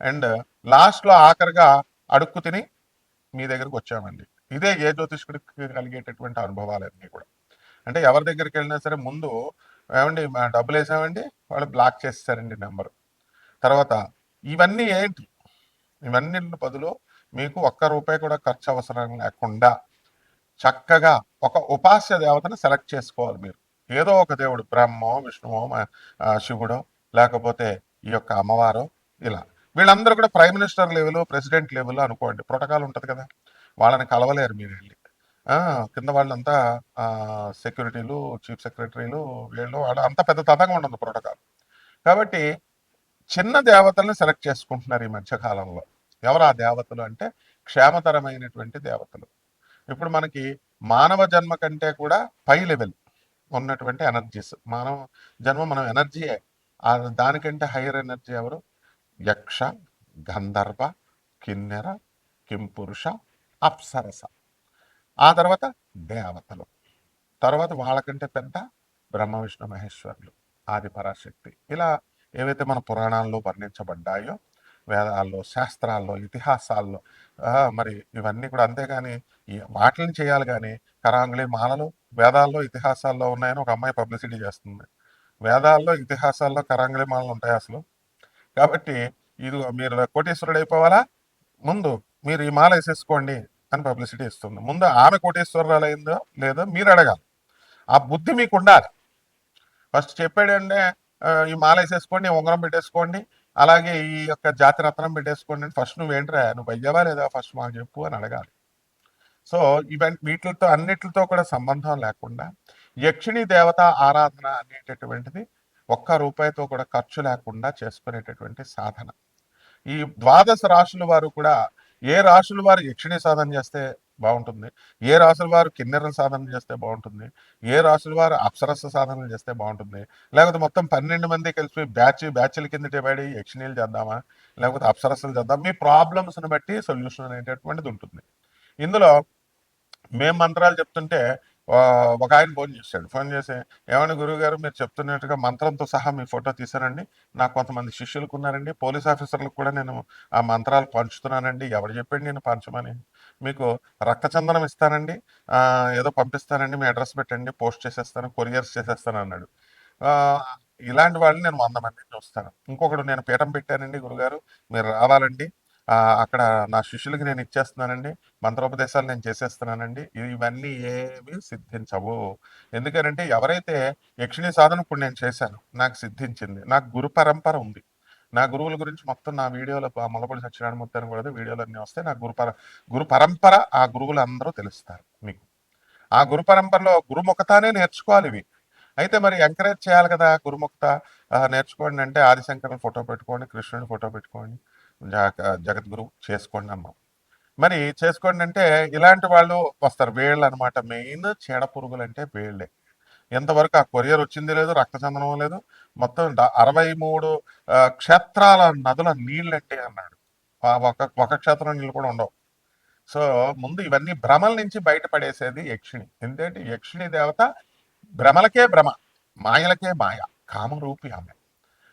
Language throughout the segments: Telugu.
అండ్ లాస్ట్లో ఆఖరిగా అడుక్కు తిని మీ దగ్గరకు వచ్చామండి. ఇదే ఏ జ్యోతిష్కుడికి కలిగేటటువంటి అనుభవాలన్నీ కూడా. అంటే ఎవరి దగ్గరికి వెళ్ళినా సరే ముందు ఏమండి డబ్బులు వేసామండి వాళ్ళు బ్లాక్ చేస్తారండి నెంబరు. తర్వాత ఇవన్నీ ఏంటి? ఇవన్నీ బదులు మీకు ఒక్క రూపాయి కూడా ఖర్చు అవసరం లేకుండా చక్కగా ఒక ఉపాస్య దేవతను సెలెక్ట్ చేసుకోవాలి మీరు. ఏదో ఒక దేవుడు బ్రహ్మో విష్ణువో శివుడో లేకపోతే ఈ యొక్క అమ్మవారో ఇలా. వీళ్ళందరూ కూడా prime minister level president level అనుకోండి. ప్రోటోకాల్ ఉంటుంది కదా. వాళ్ళని కలవలేరు మీరు వెళ్ళి. కింద వాళ్ళంతా సెక్యూరిటీలు చీఫ్ సెక్రటరీలు వీళ్ళు వాళ్ళు అంత పెద్ద తతంగా ఉండదు ప్రోటోకాల్. కాబట్టి చిన్న దేవతల్ని సెలెక్ట్ చేసుకుంటున్నారు ఈ మధ్యకాలంలో ఎవరు ఆ దేవతలు అంటే క్షేమతరమైనటువంటి దేవతలు. ఇప్పుడు మనకి మానవ జన్మ కంటే కూడా పై లెవెల్ ఉన్నటువంటి ఎనర్జీస్. మానవ జన్మ మనం ఎనర్జీయే. దానికంటే హైయర్ ఎనర్జీ ఎవరు? యక్ష గంధర్వ కిన్నెర కింపురుష అప్సరస. ఆ తర్వాత దేవతలు. తర్వాత వాళ్ళకంటే పెద్ద బ్రహ్మ విష్ణు మహేశ్వరులు ఆది పరాశక్తి. ఇలా ఏవైతే మన పురాణాల్లో వర్ణించబడ్డాయో వేదాల్లో శాస్త్రాల్లో ఇతిహాసాల్లో మరి ఇవన్నీ కూడా అంతేగాని ఈ వాటిని చేయాలి కానీ కరాంగుళి మాలలు వేదాల్లో ఇతిహాసాల్లో ఉన్నాయని ఒక అమ్మాయి పబ్లిసిటీ చేస్తుంది. వేదాల్లో ఇతిహాసాల్లో కరాంగుళి మాలలు ఉంటాయి అసలు? కాబట్టి ఇది మీరు కోటేశ్వరుడు అయిపోవాలా ముందు మీరు ఈ మాల వేసేసుకోండి అని పబ్లిసిటీ ఇస్తుంది. ముందు ఆమె కోటేశ్వరరాలు అయిందో లేదో మీరు అడగాలి. ఆ బుద్ధి మీకు ఉండాలి. ఫస్ట్ చెప్పాడంటే ఈ మాల వేసేసుకోండి ఉంగరం పెట్టేసుకోండి అలాగే ఈ యొక్క జాతి రత్నం పెట్టేసుకోండి. ఫస్ట్ ఫస్ట్ నువ్వేంట్రా నువ్వు అయ్యావా లేదా ఫస్ట్ మాకు చెప్పు అని అడగాలి. సో ఇవన్నీ వీటితో అన్నిటితో కూడా సంబంధం లేకుండా యక్షిణి దేవత ఆరాధన అనేటటువంటిది ఒక్క రూపాయితో కూడా ఖర్చు లేకుండా చేసుకునేటటువంటి సాధన. ఈ ద్వాదశ రాశుల వారు కూడా ఏ రాశుల వారు యక్షిణి సాధన చేస్తే బాగుంటుంది? ఏ రాశుల వారు కిన్నెరల సాధన చేస్తే బాగుంటుంది? ఏ రాశుల వారు అప్సరస సాధనలు చేస్తే బాగుంటుంది? లేకపోతే మొత్తం పన్నెండు మంది కలిసి బ్యాచ్ బ్యాచ్ల కింద డివైడ్ అయ్యి యక్షిణీలు చేద్దామా? లేకపోతే అప్సరసలు చేద్దాం మీ ప్రాబ్లమ్స్ని బట్టి సొల్యూషన్ అనేటటువంటిది ఉంటుంది. ఇందులో మేము మంత్రాలు చెప్తుంటే ఒక ఆయన ఫోన్ చేశాడు. ఫోన్ చేసి ఏమని గురువు గారు మీరు చెప్తున్నట్టుగా మంత్రంతో సహా మీ ఫోటో తీశారండి. నాకు కొంతమంది శిష్యులకు ఉన్నారండి. పోలీస్ ఆఫీసర్లకు కూడా నేను ఆ మంత్రాలు పంచుతున్నానండి. ఎవరు చెప్పండి నేను పంచమని. మీకు రక్తచందనం ఇస్తానండి. ఏదో పంపిస్తానండి. మీ అడ్రస్ పెట్టండి. పోస్ట్ చేసేస్తాను. కొరియర్స్ చేసేస్తాను అన్నాడు. ఇలాంటి వాళ్ళని నేను వంద మందిని చూస్తాను. ఇంకొకడు నేను పీఠం పెట్టానండి గురుగారు మీరు రావాలండి. అక్కడ నా శిష్యులకి నేను ఇచ్చేస్తున్నానండి. మంత్రోపదేశాలు నేను చేసేస్తున్నానండి. ఇవన్నీ ఏవి సిద్ధించవు. ఎందుకనంటే ఎవరైతే యక్షిణీ సాధన ఇప్పుడు నేను చేశాను నాకు సిద్ధించింది నాకు గురు పరంపర ఉంది. నా గురువుల గురించి మొత్తం నా వీడియోలో మొలపడి సత్యనారాయణమూర్తి అని కూడా వీడియోలు అన్నీ వస్తాయి నా గురు పర గురు పరంపర ఆ గురువులు అందరూ తెలుస్తారు మీకు. ఆ గురు పరంపరలో గురుముఖతానే నేర్చుకోవాలి ఇవి. అయితే మరి ఎంకరేజ్ చేయాలి కదా గురుముఖత? నేర్చుకోండి అంటే ఆదిశంకరుని ఫోటో పెట్టుకోండి కృష్ణుని ఫోటో పెట్టుకోండి. జగద్గురు చేసుకోండి అన్నాం. మరి చేసుకోండి అంటే ఇలాంటి వాళ్ళు వస్తారు. వేళ్ళు అనమాట మెయిన్ చీడ పురుగులు అంటే వేళ్ళే. ఎంతవరకు ఆ కొరియర్ వచ్చింది లేదు రక్తచందనం లేదు. మొత్తం డ- అరవై మూడు క్షేత్రాల నదుల నీళ్ళంటే అన్నాడు. ఆ ఒక ఒక క్షేత్రం నీళ్ళు కూడా ఉండవు. సో ముందు ఇవన్నీ భ్రమల నుంచి బయటపడేసేది యక్షిణి. ఎందుకంటే యక్షిణి దేవత భ్రమలకే భ్రమ మాయలకే మాయ కామరూపి ఆమె.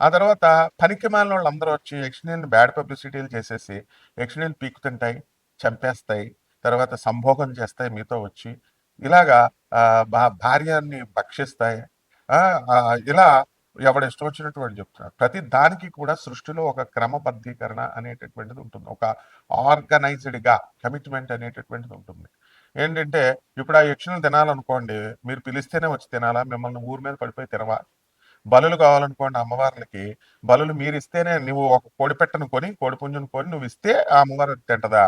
ఆ తర్వాత పనికి మాలిన వాళ్ళు అందరూ వచ్చి యక్షిణిని బ్యాడ్ పబ్లిసిటీలు చేసేసి యక్షిణిని పీకుతుంటాయి చంపేస్తాయి తర్వాత సంభోగం చేస్తాయి మీతో వచ్చి. ఇలాగా భార్యని భక్షిస్తాయి. ఇలా ఎవడు ఇష్టం వచ్చినటువంటి చెప్తున్నారు ప్రతి దానికి కూడా సృష్టిలో ఒక క్రమబద్ధీకరణ అనేటటువంటిది ఉంటుంది. ఒక ఆర్గనైజ్డ్గా కమిట్మెంట్ అనేటటువంటిది ఉంటుంది. ఏంటంటే ఇప్పుడు ఆ యక్షులను తినాలనుకోండి మీరు పిలిస్తేనే వచ్చి తినాలా? మిమ్మల్ని ఊరి మీద పడిపోయి తినవా? బలులు కావాలనుకోండి అమ్మవార్లకి బలులు మీరు ఇస్తేనే నువ్వు ఒక కోడి పెట్టను కొని కోడి పుంజును కొని నువ్వు ఇస్తే ఆ అమ్మవారు తింటదా?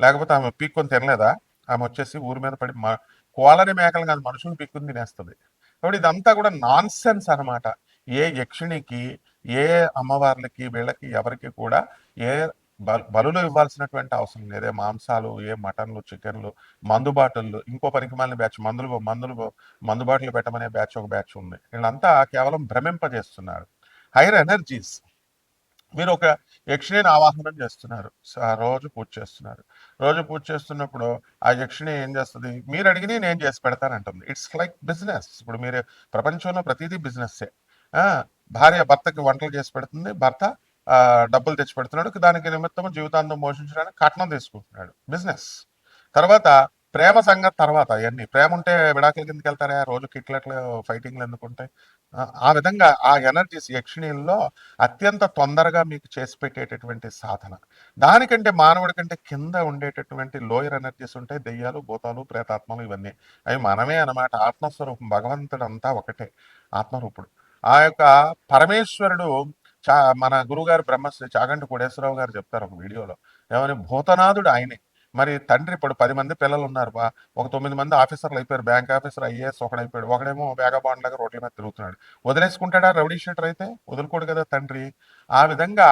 లేకపోతే ఆమె పీక్కొని తినలేదా? ఆమె వచ్చేసి ఊరి మీద పడి కోలని మేకలు కాదు మనుషులు పీక్కుని తినేస్తుంది. కాబట్టి ఇదంతా కూడా నాన్ సెన్స్ అనమాట ఏ యక్షిణికి ఏ అమ్మవార్లకి వీళ్ళకి ఎవరికి కూడా ఏ బలులు ఇవ్వాల్సినటువంటి అవసరం లేదే. మాంసాలు ఏ మటన్లు చికెన్లు మందు బాటిల్లు ఇంకో పనికి మాలిన బ్యాచ్ మందులు మందులు మందు బాటిల్ పెట్టమనే బ్యాచ్ ఒక బ్యాచ్ ఉంది. వీళ్ళంతా కేవలం భ్రమింపజేస్తున్నారు. Hire energies. మీరు ఒక యక్షిణిని ఆవాహనం చేస్తున్నారు. రోజు పూజ చేస్తున్నారు. రోజు పూజ చేస్తున్నప్పుడు ఆ యక్షిణి ఏం చేస్తుంది? మీరు అడిగిన నేను చేసి పెడతానంటుంది. It's like business. ఇప్పుడు మీరు ప్రపంచంలో ప్రతిదీ బిజినెస్సే. భార్య భర్తకి వంటలు చేసి పెడుతుంది. భర్త డబ్బులు తెచ్చి పెడుతున్నాడు దానికి నిమిత్తం జీవితాంతం పోషించడానికి కట్నం తీసుకుంటున్నాడు. బిజినెస్ తర్వాత ప్రేమ సంగతి తర్వాత అవన్నీ ప్రేమ ఉంటే విడాకుల కిందకి వెళ్తారా? రోజు కిట్లట్లు ఫైటింగ్లు ఎందుకుంటాయి ఆ, ఆ విధంగా ఆ ఎనర్జీస్ యక్షిణీల్లో అత్యంత తొందరగా మీకు చేసి పెట్టేటటువంటి సాధన. దానికంటే మానవుడి కంటే కింద ఉండేటటువంటి లోయర్ ఎనర్జీస్ ఉంటాయి. దెయ్యాలు భూతాలు ప్రేతాత్మలు ఇవన్నీ. అవి మనమే అన్నమాట. ఆత్మస్వరూపం. భగవంతుడు అంతా ఒకటే. ఆత్మరూపుడు. ఆ యొక్క పరమేశ్వరుడు చా మన గురుగారు బ్రహ్మశ్రీ చాగంటి కోడేశ్వరరావు గారు చెప్తారు ఒక వీడియోలో. ఏమని భూతనాథుడు ఆయనే. మరి తండ్రి ఇప్పుడు పది మంది పిల్లలు ఉన్నారు బా. ఒక తొమ్మిది మంది ఆఫీసర్లు అయిపోయారు. బ్యాంక్ ఆఫీసర్ ఐఏఎస్ ఒకడైపోయాడు. ఒకడేమో వేగబాండ్ లాగా రోడ్ల మీద తిరుగుతున్నాడు. వదిలేసుకుంటాడా రౌడీ షీటర్ అయితే? వదులుకోడు కదా తండ్రి. ఆ విధంగా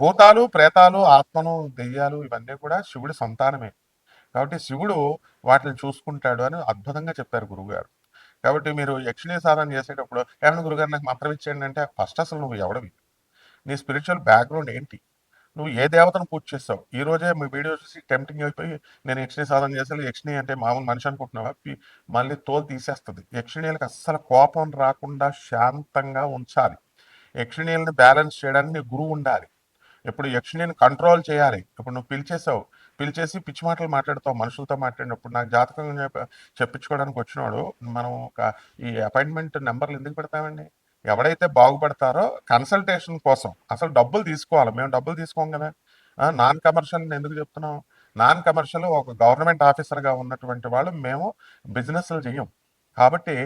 భూతాలు ప్రేతాలు ఆత్మలు దెయ్యాలు ఇవన్నీ కూడా శివుడి సంతానమే. కాబట్టి శివుడు వాటిని చూసుకుంటాడు అని అద్భుతంగా చెప్పారు గురువుగారు కాబట్టి మీరు యక్షిణీ సాధన చేసేటప్పుడు ఏమన్నా గురుగారు నాకు మంత్రం ఇచ్చేయండి అంటే ఫస్ట్ అసలు నువ్వు ఎవడవి? నీ స్పిరిచువల్ బ్యాక్గ్రౌండ్ ఏంటి? నువ్వు ఏ దేవతను పూజ చేస్తావు? ఈ రోజే మీ వీడియో చూసి టెంప్టింగ్ అయిపోయి నేను యక్షిణి సాధన చేస్తాను యక్షిణి అంటే మామూలు మనిషి అనుకుంటున్నావా? మళ్ళీ తోలు తీసేస్తుంది. యక్షిణీలకు అస్సలు కోపం రాకుండా శాంతంగా ఉంచాలి. యక్షిణీలను బ్యాలెన్స్ చేయడానికి నీ గురువు ఉండాలి. ఇప్పుడు యక్షిణిని కంట్రోల్ చేయాలి. ఇప్పుడు నువ్వు పిలిచేసావు. పిలిచేసి పిచ్చి మాటలు మాట్లాడతావు. మనుషులతో మాట్లాడినప్పుడు నాకు జాతకం చెప్ప- చెప్పించుకోవడానికి వచ్చినాడు మనం ఒక ఈ అపాయింట్మెంట్ నెంబర్లు ఎందుకు పెడతామండి? ఎవడైతే బాగుపడతారో కన్సల్టేషన్ కోసం అసలు డబ్బులు తీసుకోవాలి. మేము డబ్బులు తీసుకోం కదా. నాన్ కమర్షియల్ ఎందుకు చెప్తున్నాం నాన్ కమర్షియల్ ఒక గవర్నమెంట్ ఆఫీసర్గా ఉన్నటువంటి వాళ్ళు మేము బిజినెస్లు చేయం కాబట్టి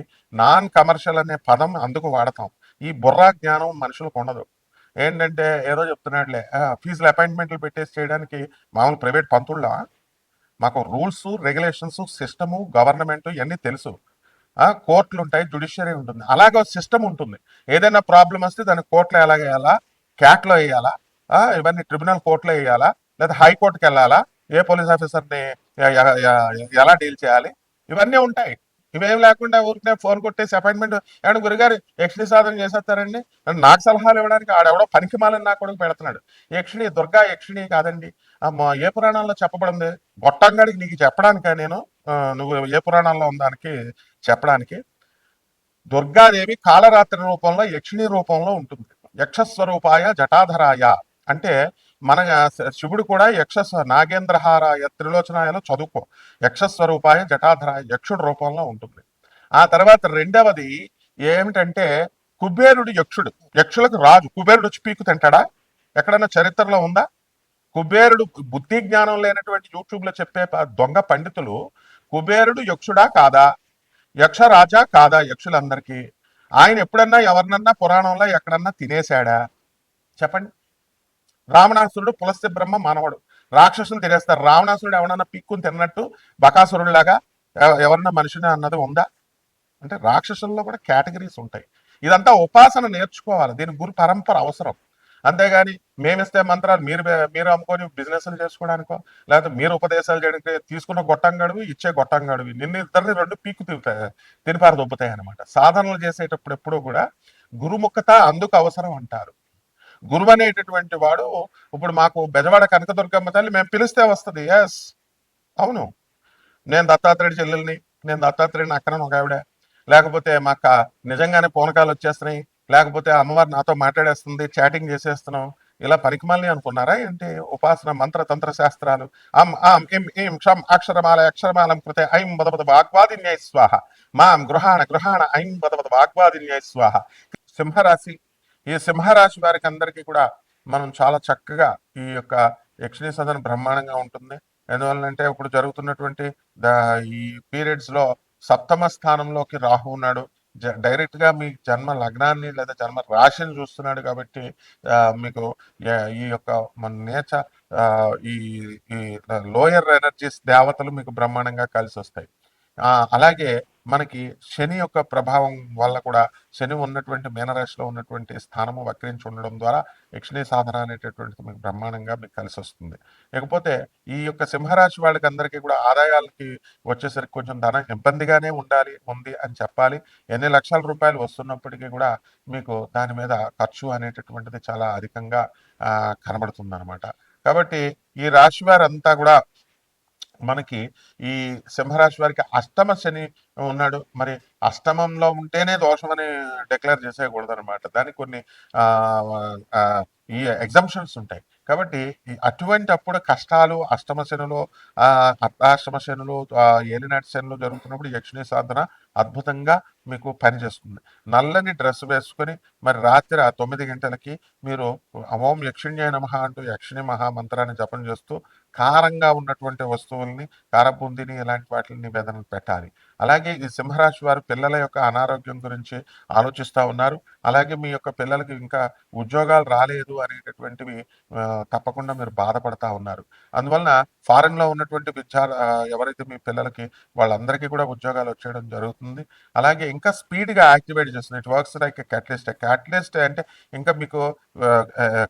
నాన్ కమర్షియల్ అనే పదం అందుకు వాడతాం. ఈ బుర్రా జ్ఞానం మనుషులకు ఉండదు. ఏంటంటే ఏదో చెప్తున్నాడులే ఫీజులు అపాయింట్మెంట్లు పెట్టేసి చేయడానికి మామూలు ప్రైవేట్ పంతుళ్ళ మాకు రూల్స్ రెగ్యులేషన్స్ సిస్టము గవర్నమెంట్ ఇవన్నీ తెలుసు. కోర్టులు ఉంటాయి జుడిషియరీ ఉంటుంది. అలాగే సిస్టమ్ ఉంటుంది. ఏదైనా ప్రాబ్లం వస్తే దాన్ని కోర్టులో ఎలా వేయాలా? క్యాట్లో వేయాలా? ఇవన్నీ ట్రిబ్యునల్ కోర్టులో వేయాలా? లేదా హైకోర్టుకి వెళ్ళాలా? ఏ పోలీస్ ఆఫీసర్ని ఎలా డీల్ చేయాలి? ఇవన్నీ ఉంటాయి. ఇవేం లేకుండా ఊరికే ఫోన్ కొట్టేసి అపాయింట్మెంట్ ఏమన్నా గురుగారు యక్షిణి సాధన చేసేస్తారండి? నాకు సలహాలు ఇవ్వడానికి ఆడెవడో పనికి మాలని నా కొడుకు పెడుతున్నాడు. యక్షిణి దుర్గా యక్షిణి కాదండి. ఏ పురాణంలో చెప్పబడింది? గొట్టంగాడికి నీకు చెప్పడానికి నేను? నువ్వు ఏ పురాణంలో ఉందానికి చెప్పడానికి? దుర్గాదేవి కాలరాత్రి రూపంలో యక్షిణి రూపంలో ఉంటుంది. యక్షస్వరూపాయ జటాధరాయ అంటే మన శివుడు కూడా యక్ష నాగేంద్రహారాయ త్రిలోచనాయలో చదువుకో. యక్షస్వరూపాయ జటాధరాయ యక్షుడు రూపంలో ఉంటుంది. ఆ తర్వాత రెండవది ఏమిటంటే కుబేరుడు యక్షుడు. యక్షులకు రాజు. కుబేరుడు వచ్చి పీకు తింటాడా? ఎక్కడైనా చరిత్రలో ఉందా? కుబేరుడు బుద్ధి జ్ఞానం లేనటువంటి యూట్యూబ్లో చెప్పే దొంగ పండితులు కుబేరుడు యక్షుడా కాదా? యక్షరాజా కాదా యక్షులందరికీ? ఆయన ఎప్పుడన్నా ఎవరినన్నా పురాణంలో ఎక్కడన్నా తినేశాడా? చెప్పండి. రావణాసురుడు పులస్తి బ్రహ్మ మానవుడు. రాక్షసులు తినేస్తారు. రావణాసురుడు ఎవరన్నా పిక్కుని తిన్నట్టు బకాసురుడిలాగా ఎవ- ఎవరన్నా మనిషిని అన్నది ఉందా? అంటే రాక్షసుల్లో కూడా కేటగిరీస్ ఉంటాయి. ఇదంతా ఉపాసన నేర్చుకోవాలి. దీని గురు పరంపర అవసరం. అంతేగాని మేమిస్తే మంత్రాలు మీరు మీరు అమ్ముకొని బిజినెస్లు చేసుకోవడానికో లేకపోతే మీరు ఉపదేశాలు చేయడానికి తీసుకున్న గొట్టంగాడివి ఇచ్చే గొట్టంగాడివి నిన్ను ఇద్దరిని రెండు పీక్కు తిరుగుతాయి తినిపారు దొబ్బుతాయి అనమాట సాధనలు చేసేటప్పుడు ఎప్పుడూ కూడా గురుముఖత అందుకు అవసరం అంటారు. గురువు అనేటటువంటి వాడు ఇప్పుడు మాకు బెజవాడ కనకదుర్గమ్మ తల్లి మేము పిలిస్తే వస్తుంది ఎస్ అవును. నేను దత్తాత్రేయుడి చెల్లెల్ని నేను దత్తాత్రేయుడిని అక్కడ ఒక ఆవిడ లేకపోతే మాకు నిజంగానే పూనకాలు వచ్చేస్తున్నాయి లేకపోతే అమ్మవారు నాతో మాట్లాడేస్తుంది చాటింగ్ చేసేస్తున్నాం ఇలా పరికమాలని అనుకున్నారా? ఏంటి? ఉపాసన మంత్ర తంత్ర శాస్త్రాలు. అం ఆం ఇం ఇం క్షం అక్షరమాల అక్షరమాలం కృతే ఐం బదబద వాగ్వాదిన్యై స్వాహ. మాం గృహాణ గృహాణ ఐం బదబద వాగ్వాదిన్యాయ స్వాహ. సింహరాశి ఈ సింహరాశి వారికి అందరికీ కూడా మనం చాలా చక్కగా ఈ యొక్క యక్షిణీ సదనం బ్రహ్మాండంగా ఉంటుంది. ఎందువల్లంటే ఇప్పుడు జరుగుతున్నటువంటి ద ఈ పీరియడ్స్లో సప్తమ స్థానంలోకి రాహు ఉన్నాడు. డైరెక్ట్గా మీ జన్మ లగ్నాన్ని లేదా జన్మ రాశిని చూస్తున్నాడు కాబట్టి ఆ, మీకు ఈ యొక్క మన నేచ ఆ, ఈ ఈ లోయర్ ఎనర్జీస్ దేవతలు మీకు బ్రహ్మాండంగా కలిసి వస్తాయి ఆ, అలాగే మనకి శని యొక్క ప్రభావం వల్ల కూడా శని ఉన్నటువంటి మీనరాశిలో ఉన్నటువంటి స్థానము వక్రించి ఉండడం ద్వారా యక్షిణీ సాధన అనేటటువంటిది మీకు బ్రహ్మాండంగా మీకు కలిసి వస్తుంది. ఇకపోతే ఈ యొక్క సింహరాశి వాళ్ళకి అందరికీ కూడా ఆదాయాలకి వచ్చేసరికి కొంచెం ధన ఇబ్బందిగానే ఉండాలి ఉంది అని చెప్పాలి. ఎన్ని లక్షల రూపాయలు వస్తున్నప్పటికీ కూడా మీకు దాని మీద ఖర్చు అనేటటువంటిది చాలా అధికంగా కనబడుతుంది అనమాట కాబట్టి ఈ రాశి వారంతా కూడా మనకి ఈ సింహరాశి వారికి అష్టమ శని ఉన్నాడు. మరి అష్టమంలో ఉంటేనే దోషం అని డిక్లేర్ చేసేయకూడదు అనమాట దానికి కొన్ని ఈ ఎగ్జామ్షన్స్ ఉంటాయి. కాబట్టి అటువంటి అప్పుడు కష్టాలు అష్టమ శనులు అర్ధాష్టమ శనులు ఏలినాటి శనులు జరుగుతున్నప్పుడు యక్షిణీ సాధన అద్భుతంగా మీకు పనిచేస్తుంది నల్లని డ్రెస్ వేసుకొని మరి రాత్రి ఆ తొమ్మిది గంటలకి మీరు ఓం యక్షిణ్యాయ నమహ అంటూ యక్షిణి మహా మంత్రాన్ని జపం చేస్తూ కారంగా ఉన్నటువంటి వస్తువుల్ని కారబుందిని ఇలాంటి వాటిని నివేదన పెట్టాలి. అలాగే ఈ సింహరాశి వారు పిల్లల యొక్క అనారోగ్యం గురించి ఆలోచిస్తూ ఉన్నారు. అలాగే మీ యొక్క పిల్లలకి ఇంకా ఉద్యోగాలు రాలేదు అనేటటువంటివి తప్పకుండా మీరు బాధపడతా ఉన్నారు. అందువలన ఫారెన్లో ఉన్నటువంటి విద్యార్ ఎవరైతే మీ పిల్లలకి వాళ్ళందరికీ కూడా ఉద్యోగాలు వచ్చేయడం జరుగుతుంది. అలాగే ఇంకా స్పీడ్గా యాక్టివేట్ చేస్తుంది it works like catalyst. Catalyst అంటే ఇంకా మీకు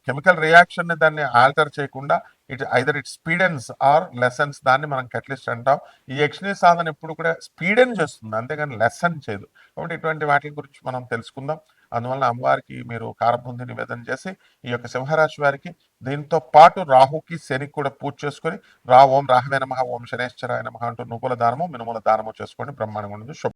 కెమికల్ రియాక్షన్ని దాన్ని ఆల్టర్ చేయకుండా it either it speedens or lessens దాన్ని మనం కెటలిస్ట్ అంటాం. ఈ యక్షిణీ సాధన ఎప్పుడు కూడా స్పీడెన్ చేస్తుంది అంతేగాని లెసన్ చేయదు. కాబట్టి ఇటువంటి వాటి గురించి మనం తెలుసుకుందాం. అందువలన అమ్మవారికి మీరు కారబుంది నివేదన చేసి ఈ యొక్క సింహరాశి వారికి దీంతో పాటు రాహుకి శనికి కూడా పూజ చేసుకొని రా ఓం రాహవే నమ ఓం శనేశ్వరాయ నమ అంటూ నువ్వుల దానము మినుముల దానము చేసుకోండి బ్రహ్మాండంగా ఉండదు. శుభ